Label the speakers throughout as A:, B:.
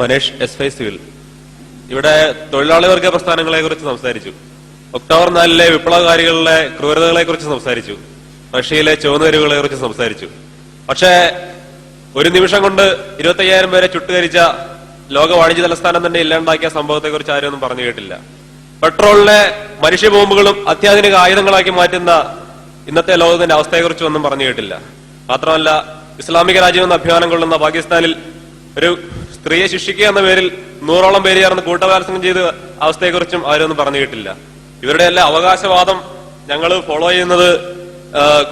A: Manesh S phi civil. ഇവിടെ തൊഴിലാളി വർഗ പ്രസ്ഥാനങ്ങളെ കുറിച്ച് സംസാരിച്ചു. ഒക്ടോബർ നാലിലെ വിപ്ലവകാരികളുടെ ക്രൂരതകളെ കുറിച്ച് സംസാരിച്ചു. റഷ്യയിലെ ചുവന്നുവരുകളെ കുറിച്ച് സംസാരിച്ചു. പക്ഷേ ഒരു നിമിഷം കൊണ്ട് ഇരുപത്തി അയ്യായിരം പേരെ ചുട്ടുകരിച്ച ലോക വാണിജ്യ തലസ്ഥാനം തന്നെ ഇല്ലാണ്ടാക്കിയ സംഭവത്തെ കുറിച്ച് ആരും ഒന്നും പറഞ്ഞു കേട്ടില്ല. പെട്രോളിനെ മനുഷ്യ ബോംബുകളും അത്യാധുനിക ആയുധങ്ങളാക്കി മാറ്റുന്ന ഇന്നത്തെ ലോകത്തിന്റെ അവസ്ഥയെക്കുറിച്ച് ഒന്നും പറഞ്ഞു കേട്ടില്ല. മാത്രമല്ല ഇസ്ലാമിക രാജ്യമെന്ന് അഭിമാനം കൊള്ളുന്ന പാകിസ്ഥാനിൽ ഒരു സ്ത്രീയെ ശിക്ഷിക്കുക എന്ന പേരിൽ നൂറോളം പേര് ചേർന്ന് കൂട്ടബലാത്സംഗം ചെയ്ത അവസ്ഥയെക്കുറിച്ചും അവരൊന്നും പറഞ്ഞു കേട്ടില്ല. ഇവരുടെ എല്ലാ അവകാശവാദം ഞങ്ങൾ ഫോളോ ചെയ്യുന്നത്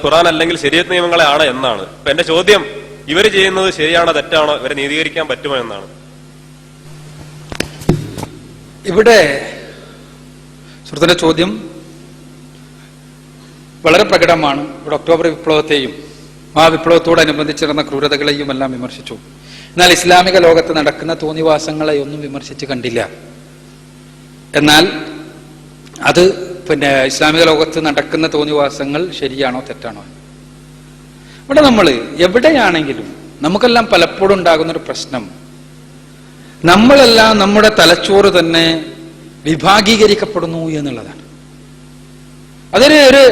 A: ഖുറാൻ അല്ലെങ്കിൽ ശരീരത്ത് നിയമങ്ങളെ ആണ് എന്നാണ്. ഇപ്പൊ എന്റെ ചോദ്യം ഇവർ ചെയ്യുന്നത് ശരിയാണോ തെറ്റാണോ? ഇവരെ നീതീകരിക്കാൻ പറ്റുമോ എന്നാണ്.
B: ഇവിടെ ചോദ്യം വളരെ പ്രകടമാണ്. ഇവിടെ ഒക്ടോബർ വിപ്ലവത്തെയും ആ വിപ്ലവത്തോടനുബന്ധിച്ച് നടന്ന ക്രൂരതകളെയും എല്ലാം വിമർശിച്ചു. എന്നാൽ ഇസ്ലാമിക ലോകത്ത് നടക്കുന്ന തോന്നിവാസങ്ങളെ ഒന്നും വിമർശിച്ച് കണ്ടില്ല. എന്നാൽ അത് പിന്നെ ഇസ്ലാമിക ലോകത്ത് നടക്കുന്ന തോന്നിവാസങ്ങൾ ശരിയാണോ തെറ്റാണോ? ഇവിടെ നമ്മൾ എവിടെയാണെങ്കിലും നമുക്കെല്ലാം പലപ്പോഴും ഉണ്ടാകുന്നൊരു പ്രശ്നം. നമ്മളെല്ലാം നമ്മുടെ തലച്ചോറ് തന്നെ വിഭാഗീകരിക്കപ്പെടുന്നു എന്നുള്ളതാണ്. അതിന് ഒരു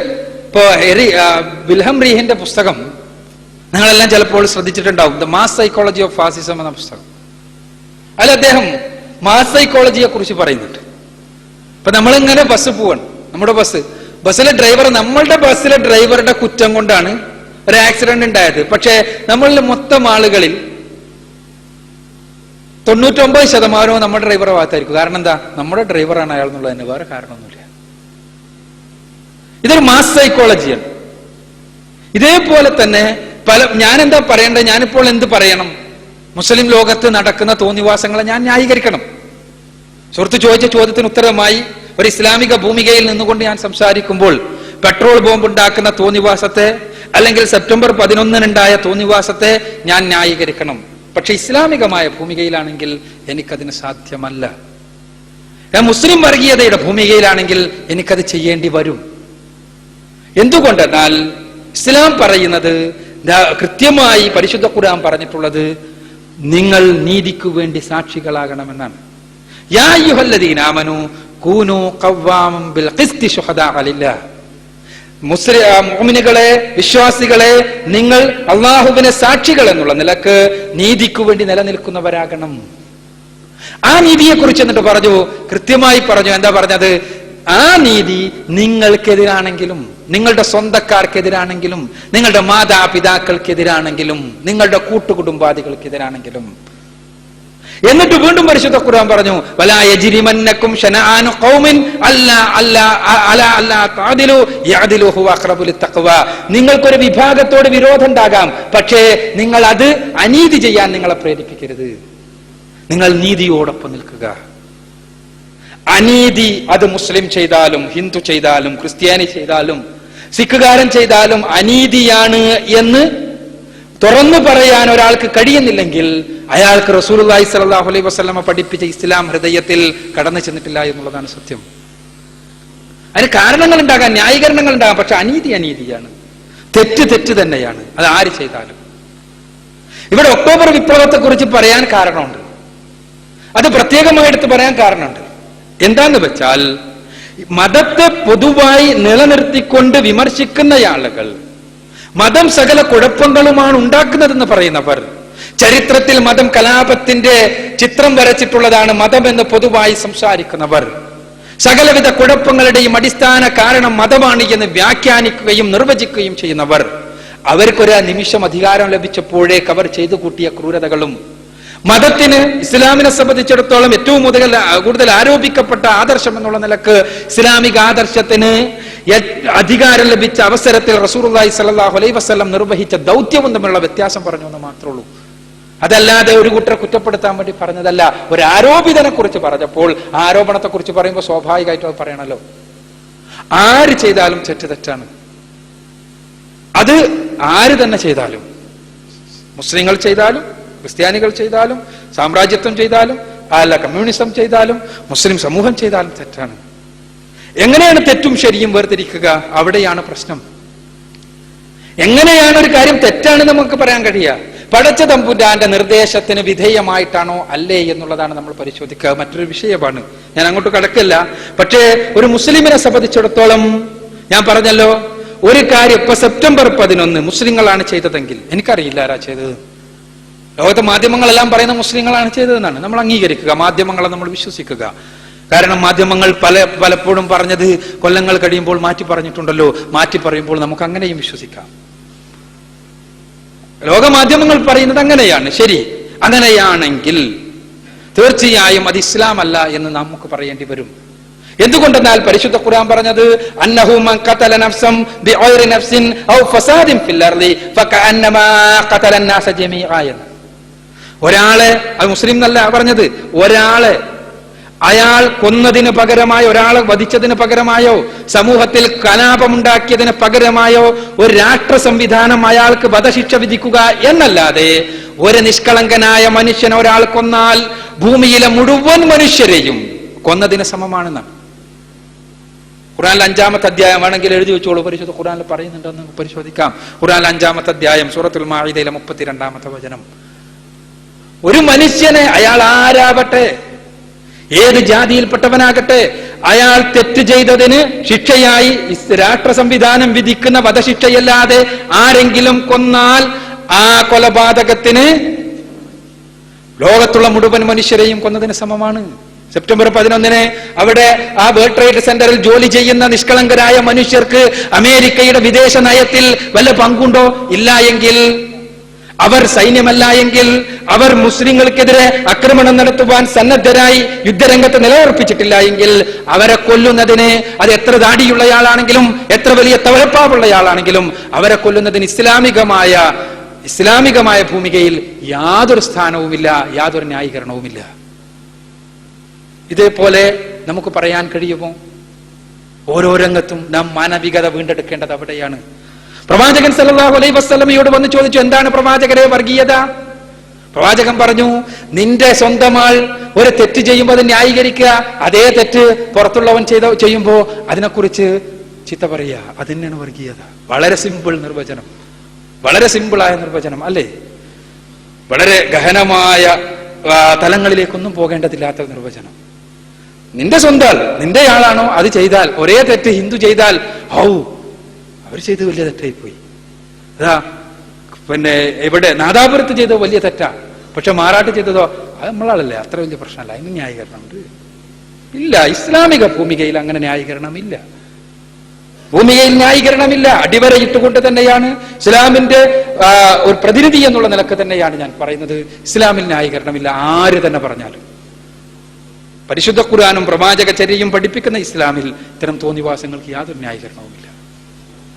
B: ഇപ്പോ എറി ആ, വിൽഹം റീഹിന്റെ പുസ്തകം നിങ്ങളെല്ലാം ചിലപ്പോൾ ശ്രദ്ധിച്ചിട്ടുണ്ടാവും. The mass psychology of fascism എന്ന പുസ്തകം. അതിൽ അദ്ദേഹം മാസ് സൈക്കോളജിയെ കുറിച്ച് പറയുന്നുണ്ട്. ഇപ്പൊ നമ്മളിങ്ങനെ ബസ് പോവാണ്. നമ്മുടെ ബസ് ബസ്സിലെ ഡ്രൈവർ നമ്മളുടെ ബസ്സിലെ ഡ്രൈവറുടെ കുറ്റം കൊണ്ടാണ് ഒരു ആക്സിഡന്റ് ഉണ്ടായത്. പക്ഷേ നമ്മളിൽ മൊത്തം ആളുകളിൽ തൊണ്ണൂറ്റൊമ്പത് ശതമാനവും നമ്മുടെ ഡ്രൈവറെ ഭാഗത്തായിരിക്കും. കാരണം എന്താ? നമ്മുടെ ഡ്രൈവറാണ് അയാൾ എന്നുള്ളതിന് വേറെ കാരണമൊന്നുമില്ല. ഇതൊരു മാസ് സൈക്കോളജിയാണ് ഇതേപോലെ തന്നെ പല ഞാൻ എന്താ പറയേണ്ടത്? ഞാനിപ്പോൾ എന്ത് പറയണം? മുസ്ലിം ലോകത്ത് നടക്കുന്ന തോന്നിവാസങ്ങളെ ഞാൻ ന്യായീകരിക്കണം. സുഹൃത്ത് ചോദിച്ച ചോദ്യത്തിന് ഉത്തരമായി ഒരു ഇസ്ലാമിക ഭൂമികയിൽ നിന്നുകൊണ്ട് ഞാൻ സംസാരിക്കുമ്പോൾ പെട്രോൾ ബോംബ് ഉണ്ടാക്കുന്ന തോന്നിവാസത്തെ അല്ലെങ്കിൽ സെപ്റ്റംബർ പതിനൊന്നിനുണ്ടായ തോന്നിവാസത്തെ ഞാൻ ന്യായീകരിക്കണം. പക്ഷെ ഇസ്ലാമികമായ ഭൂമികയിലാണെങ്കിൽ എനിക്കതിന് സാധ്യമല്ല. ഞാൻ മുസ്ലിം വർഗീയതയുടെ ഭൂമികയിലാണെങ്കിൽ എനിക്കത് ചെയ്യേണ്ടി വരും. എന്തുകൊണ്ടെന്നാൽ ഇസ്ലാം പറയുന്നത് കൃത്യമായി പരിശുദ്ധ ഖുർആൻ പറഞ്ഞിട്ടുള്ളത് നിങ്ങൾ നീതിക്കു വേണ്ടി സാക്ഷികളാകണമെന്നാണ്. യാ കൂനു ബിൽ ഖിസ്തി ശുഹദാ ലില്ലാഹ് മുസ്ലിം മോമിനുകളെ വിശ്വാസികളെ നിങ്ങൾ അള്ളാഹുവിനെ സാക്ഷികൾ എന്നുള്ള നിലയ്ക്ക് നീതിക്കു വേണ്ടി നിലനിൽക്കുന്നവരാകണം. ആ നീതിയെ കുറിച്ച് എന്നിട്ട് പറഞ്ഞു കൃത്യമായി പറഞ്ഞു എന്താ പറഞ്ഞത്? ആ നീതി നിങ്ങൾക്കെതിരാണെങ്കിലും നിങ്ങളുടെ സ്വന്തക്കാർക്കെതിരാണെങ്കിലും നിങ്ങളുടെ മാതാപിതാക്കൾക്കെതിരാണെങ്കിലും നിങ്ങളുടെ കൂട്ടുകുടുംബാദികൾക്കെതിരാണെങ്കിലും. എന്നിട്ട് വീണ്ടും പരിശുദ്ധ ഖുർആൻ പറഞ്ഞു വലാ യജ്രിമന്നക്കും ശനആനു ഖൗമിൻ അല്ലാ അലാ ഹുവ നിങ്ങൾക്കൊരു വിഭാഗത്തോട് വിരോധം ഉണ്ടാകാം പക്ഷേ നിങ്ങൾ അത് അനീതി ചെയ്യാൻ നിങ്ങളെ പ്രേരിപ്പിക്കരുത്. നിങ്ങൾ നീതിയോടൊപ്പം നിൽക്കുക. അനീതി അത് മുസ്ലിം ചെയ്താലും ഹിന്ദു ചെയ്താലും ക്രിസ്ത്യാനി ചെയ്താലും സിഖുകാരൻ ചെയ്താലും അനീതിയാണ് എന്ന് തുറന്നു പറയാൻ ഒരാൾക്ക് കഴിയുന്നില്ലെങ്കിൽ അയാൾക്ക് റസൂലുള്ളാഹി സ്വല്ലല്ലാഹു അലൈഹി വസല്ലമ പഠിപ്പിച്ച ഇസ്ലാം ഹൃദയത്തിൽ കടന്നു ചെന്നിട്ടില്ല എന്നുള്ളതാണ് സത്യം. അതിന് കാരണങ്ങൾ ഉണ്ടാകാം ന്യായീകരണങ്ങൾ ഉണ്ടാകാം പക്ഷെ അനീതി അനീതിയാണ്. തെറ്റ് തെറ്റ് തന്നെയാണ്. അത് ആര് ചെയ്താലും. ഇവിടെ ഒക്ടോബർ വിപ്ലവത്തെ കുറിച്ച് പറയാൻ കാരണമുണ്ട്. അത് പ്രത്യേകമായി എടുത്ത് പറയാൻ കാരണമുണ്ട്. എന്താന്ന് വെച്ചാൽ മതത്തെ പൊതുവായി നിലനിർത്തിക്കൊണ്ട് വിമർശിക്കുന്ന ആളുകൾ മതം സകല കുഴപ്പങ്ങളുമാണ് ഉണ്ടാക്കുന്നതെന്ന് പറയുന്നവർ. ചരിത്രത്തിൽ മതം കലാപത്തിന്റെ ചിത്രം വരച്ചിട്ടുള്ളതാണ് മതം എന്ന് പൊതുവായി സംസാരിക്കുന്നവർ. സകലവിധ കുഴപ്പങ്ങളുടെയും അടിസ്ഥാന കാരണം മതമാണ് എന്ന് വ്യാഖ്യാനിക്കുകയും നിർവചിക്കുകയും ചെയ്യുന്നവർ. അവർക്കൊരു നിമിഷം അധികാരം ലഭിച്ചപ്പോഴേക്ക് അവർ ചെയ്തു കൂട്ടിയ ക്രൂരതകളും മതത്തിന് ഇസ്ലാമിനെ സംബന്ധിച്ചിടത്തോളം ഏറ്റവും മുതൽ കൂടുതൽ ആരോപിക്കപ്പെട്ട ആദർശം എന്നുള്ള നിലയ്ക്ക് ഇസ്ലാമിക ആദർശത്തിന് അധികാരം ലഭിച്ച അവസരത്തിൽ റസൂർലായി സല്ലാഹു അലൈ വസ്ലം നിർവഹിച്ച ദൗത്യവും തമ്മിലുള്ള വ്യത്യാസം പറഞ്ഞു എന്ന് മാത്രമേ ഉള്ളൂ. അതല്ലാതെ ഒരു കുട്ടിയെ കുറ്റപ്പെടുത്താൻ വേണ്ടി പറഞ്ഞതല്ല. ഒരു ആരോപിതനെ കുറിച്ച് പറഞ്ഞപ്പോൾ ആരോപണത്തെ കുറിച്ച് പറയുമ്പോൾ സ്വാഭാവികമായിട്ടും അത് പറയണല്ലോ. ആര് ചെയ്താലും തെറ്റ് തെറ്റാണ്. അത് ആര് തന്നെ ചെയ്താലും മുസ്ലിങ്ങൾ ചെയ്താലും ക്രിസ്ത്യാനികൾ ചെയ്താലും സാമ്രാജ്യത്വം ചെയ്താലും അല്ല കമ്മ്യൂണിസം ചെയ്താലും മുസ്ലിം സമൂഹം ചെയ്താലും തെറ്റാണ്. എങ്ങനെയാണ് തെറ്റും ശരിയും വേർതിരിക്കുക? അവിടെയാണ് പ്രശ്നം. എങ്ങനെയാണ് ഒരു കാര്യം തെറ്റാണെന്ന് നമുക്ക് പറയാൻ കഴിയുക? പടച്ച തമ്പുരാന്റെ നിർദ്ദേശത്തിന് വിധേയമായിട്ടാണോ അല്ലേ എന്നുള്ളതാണ് നമ്മൾ പരിശോധിക്കുക. മറ്റൊരു വിഷയമാണ്. ഞാൻ അങ്ങോട്ട് കടക്കില്ല. പക്ഷേ ഒരു മുസ്ലിമിനെ സംബന്ധിച്ചിടത്തോളം ഞാൻ പറഞ്ഞല്ലോ ഒരു കാര്യം ഇപ്പൊ സെപ്റ്റംബർ പതിനൊന്ന് മുസ്ലിങ്ങളാണ് ചെയ്തതെങ്കിൽ. എനിക്കറിയില്ല ആരാ ചെയ്തത്. ലോകത്തെ മാധ്യമങ്ങളെല്ലാം പറയുന്ന മുസ്ലിങ്ങളാണ് ചെയ്തതെന്നാണ്. നമ്മൾ അംഗീകരിക്കുക മാധ്യമങ്ങളെ നമ്മൾ വിശ്വസിക്കുക. കാരണം മാധ്യമങ്ങൾ പല പലപ്പോഴും പറഞ്ഞത് കൊല്ലങ്ങൾ കഴിയുമ്പോൾ മാറ്റി പറഞ്ഞിട്ടുണ്ടല്ലോ മാറ്റി പറയുമ്പോൾ നമുക്ക് അങ്ങനെയും വിശ്വസിക്കാം. ലോകമാധ്യമങ്ങൾ പറയുന്നത് അങ്ങനെയാണ് ശരി. അങ്ങനെയാണെങ്കിൽ തീർച്ചയായും അത് ഇസ്ലാം അല്ല എന്ന് നമുക്ക് പറയേണ്ടി വരും. എന്തുകൊണ്ടെന്നാൽ പരിശുദ്ധ ഖുർആൻ പറഞ്ഞത് അന്നഹുമൻ ഖതല നഫ്സം ബിഗൈറി നഫ്സിൻ ഔ ഫസാദിൻ ഫിൽ ഫകഅന്നമാ ഖതല നാസ ജമീഅ എന്ന്. ഒരാളെ അത് മുസ്ലിം എന്നല്ല പറഞ്ഞത് ഒരാളെ അയാൾ കൊന്നതിന് പകരമായോ ഒരാളെ വധിച്ചതിന് പകരമായോ സമൂഹത്തിൽ കലാപമുണ്ടാക്കിയതിന് പകരമായോ ഒരു രാഷ്ട്ര സംവിധാനം അയാൾക്ക് വധശിക്ഷ വിധിക്കുക എന്നല്ലാതെ ഒരു നിഷ്കളങ്കനായ മനുഷ്യൻ ഒരാൾ കൊന്നാൽ ഭൂമിയിലെ മുഴുവൻ മനുഷ്യരെയും കൊന്നതിന് സമമാണെന്നാണ്. ഖുറാനിൽ അഞ്ചാമത്തെ അധ്യായം വേണമെങ്കിൽ എഴുതി വെച്ചോളൂ പരിശോധ ഖുറാനിൽ പറയുന്നുണ്ടെന്ന് പരിശോധിക്കാം. ഖുറാനിൽ അഞ്ചാമത്തെ അധ്യായം സൂറത്തുൽ മാഹിദയിലെ മുപ്പത്തിരണ്ടാമത്തെ വചനം. ഒരു മനുഷ്യനെ അയാൾ ആരാവട്ടെ ഏത് ജാതിയിൽപ്പെട്ടവനാകട്ടെ? അയാൾ തെറ്റ് ചെയ്തതിന് ശിക്ഷയായി രാഷ്ട്ര സംവിധാനം വിധിക്കുന്ന വധശിക്ഷയല്ലാതെ ആരെങ്കിലും കൊന്നാൽ ആ കൊലപാതകത്തിന് ലോകത്തുള്ള മുഴുവൻ മനുഷ്യരെയും കൊന്നതിന് സമമാണ്. സെപ്റ്റംബർ പതിനൊന്നിന് അവിടെ ആ വേൾഡ് ട്രേഡ് സെന്ററിൽ ജോലി ചെയ്യുന്ന നിഷ്കളങ്കരായ മനുഷ്യർക്ക് അമേരിക്കയുടെ വിദേശ നയത്തിൽ വല്ല പങ്കുണ്ടോ? ഇല്ല എങ്കിൽ അവർ സൈന്യമല്ല എങ്കിൽ അവർ മുസ്ലിങ്ങൾക്കെതിരെ ആക്രമണം നടത്തുവാൻ സന്നദ്ധരായി യുദ്ധരംഗത്ത് നിലയുറപ്പിച്ചിട്ടില്ല എങ്കിൽ അവരെ കൊല്ലുന്നതിന് അത് എത്ര ദാടിയുള്ളയാളാണെങ്കിലും എത്ര വലിയ തവലപ്പാവുള്ളയാളാണെങ്കിലും അവരെ കൊല്ലുന്നതിന് ഇസ്ലാമികമായ ഇസ്ലാമികമായ ഭൂമികയിൽ യാതൊരു സ്ഥാനവുമില്ല യാതൊരു ന്യായീകരണവുമില്ല. ഇതേപോലെ നമുക്ക് പറയാൻ കഴിയുമോ? ഓരോ രംഗത്തും നാം മാനവികത വീണ്ടെടുക്കേണ്ടത് അവിടെയാണ്. പ്രവാചകൻ സല്ലാഹു അലൈഹി വസല്ലമയോട് വന്ന് ചോദിച്ചു എന്താണ് പ്രവാചകരെ വർഗീയത? പ്രവാചകൻ പറഞ്ഞു നിന്റെ സ്വന്തം ആൾ ഒരു തെറ്റ് ചെയ്യുമ്പോൾ അത് ന്യായീകരിക്കുക അതേ തെറ്റ് പുറത്തുള്ളവൻ ചെയ്ത ചെയ്യുമ്പോൾ അതിനെക്കുറിച്ച് ചിത്ത പറയുക. അത് തന്നെയാണ് വർഗീയത. വളരെ സിമ്പിൾ നിർവചനം. വളരെ സിമ്പിളായ നിർവചനം അല്ലേ? വളരെ ഗഹനമായ തലങ്ങളിലേക്കൊന്നും പോകേണ്ടതില്ലാത്ത നിർവചനം. നിന്റെ സ്വന്തം നിന്റെ ആളാണോ അത് ചെയ്താൽ ഒരേ തെറ്റ് ഹിന്ദു ചെയ്താൽ ഹൗ അവർ ചെയ്ത് വലിയ തെറ്റായി പോയി അതാ പിന്നെ എവിടെ? നാദാപുരത്ത് ചെയ്തത് വലിയ തെറ്റാ. പക്ഷെ മാറാട്ട് ചെയ്തതോ? അത് നമ്മളാളല്ലേ അത്ര വലിയ പ്രശ്നമല്ല. അതിന് ന്യായീകരണമുണ്ട്. ഇല്ല ഇസ്ലാമിക ഭൂമികയിൽ അങ്ങനെ ന്യായീകരണമില്ല. ഭൂമികയിൽ ന്യായീകരണമില്ല. അടിവരയിട്ടുകൊണ്ട് തന്നെയാണ് ഇസ്ലാമിന്റെ ഒരു പ്രതിനിധി എന്നുള്ള നിലയ്ക്ക് തന്നെയാണ് ഞാൻ പറയുന്നത്. ഇസ്ലാമിൽ ന്യായീകരണമില്ല. ആര് തന്നെ പറഞ്ഞാലും. പരിശുദ്ധ ഖുർആാനും പ്രവാചക ചര്യയും പഠിപ്പിക്കുന്ന ഇസ്ലാമിൽ ഇത്തരം തോന്നിവാസങ്ങൾക്ക് യാതൊരു ന്യായീകരണവുമില്ല.